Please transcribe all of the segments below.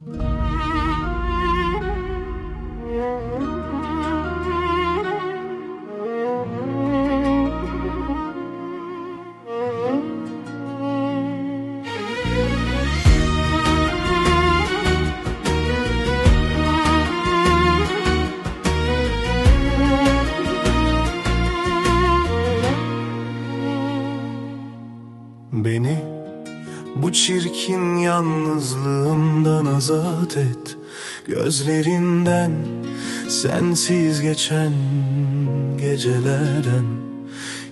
Beni çirkin yalnızlığımdan azat et. Gözlerinden sensiz geçen gecelerden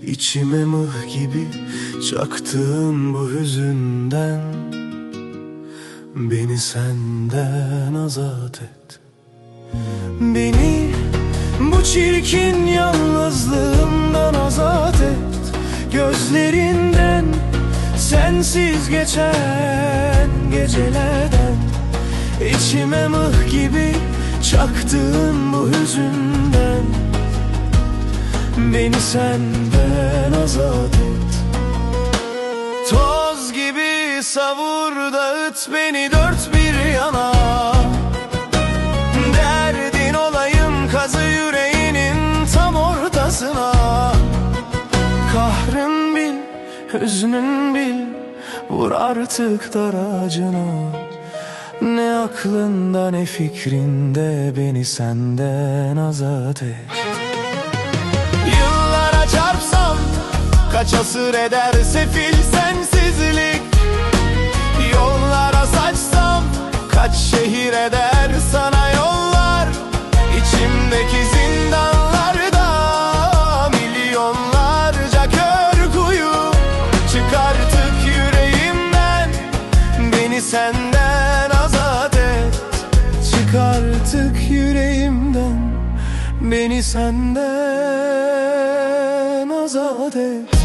içime mıh gibi çaktığın bu hüzünden Beni senden azat et. Beni bu çirkin yalnızlığımdan sensiz geçen gecelerden içime mıh gibi çaktığın bu hüzünden. Beni senden azat et. Toz gibi savur dağıt beni dört bir yana. Derdin olayım kazı yüreğinin tam ortasına. Kahrın bil, hüznün bil Vur artık daracına. Ne aklında ne fikrinde Beni senden azat et. Yıllara çarpsam Kaç asır eder sefil sensizlik Beni senden azat et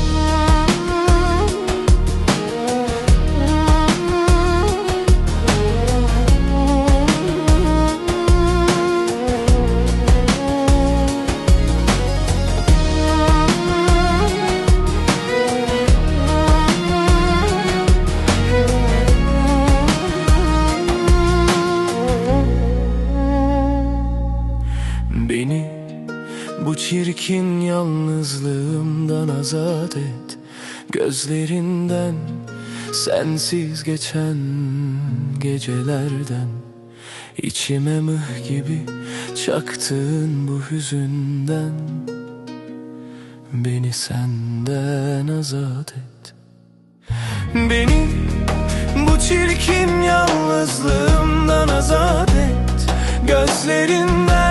bu çirkin yalnızlığımdan azat et. Gözlerinden sensiz geçen gecelerden. İçime mıh gibi çaktığın bu hüzünden. Beni senden azat et. Beni bu çirkin yalnızlığımdan azat et. Gözlerinden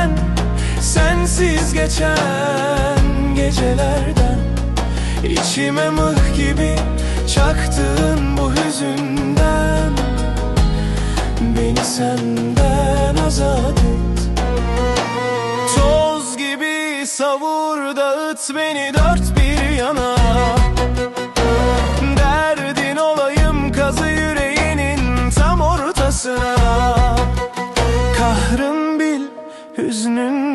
sensiz geçen gecelerden içime mıh gibi çaktığın bu hüzünden Beni senden azat et. Toz gibi savur dağıt beni dört bir yana. Derdin olayım kazı yüreğinin tam ortasına. Kahrın bil, hüznün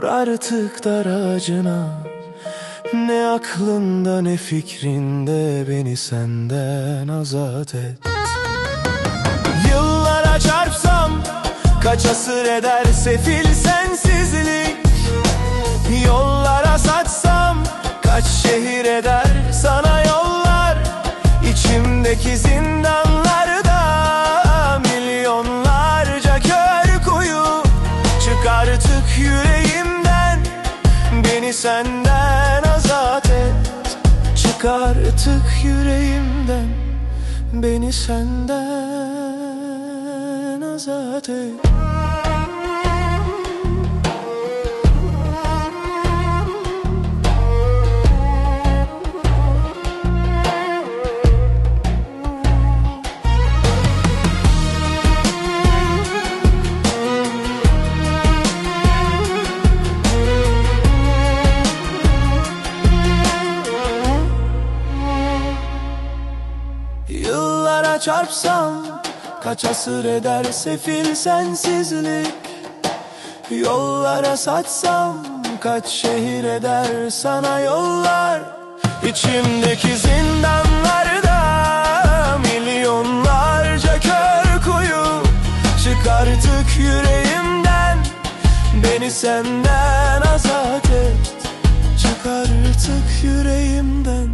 Vur artık daracına Ne aklında ne fikrinde Beni senden azat et. Yıllara çarpsam Kaç asır eder sefil sensizlik. Yollara saçsam Kaç şehir eder sana yollar. İçimdeki zindanlarda Çık artık yüreğimden Beni senden azat et çarpsam Kaç asır eder sefil sensizlik? Yollara saçsam Kaç şehir eder sana yollar? İçimdeki zindanlarda Milyonlarca kör kuyu yüreğimden. Beni senden azat et Çık artık yüreğimden.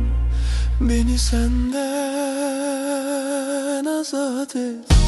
Beni senden azat et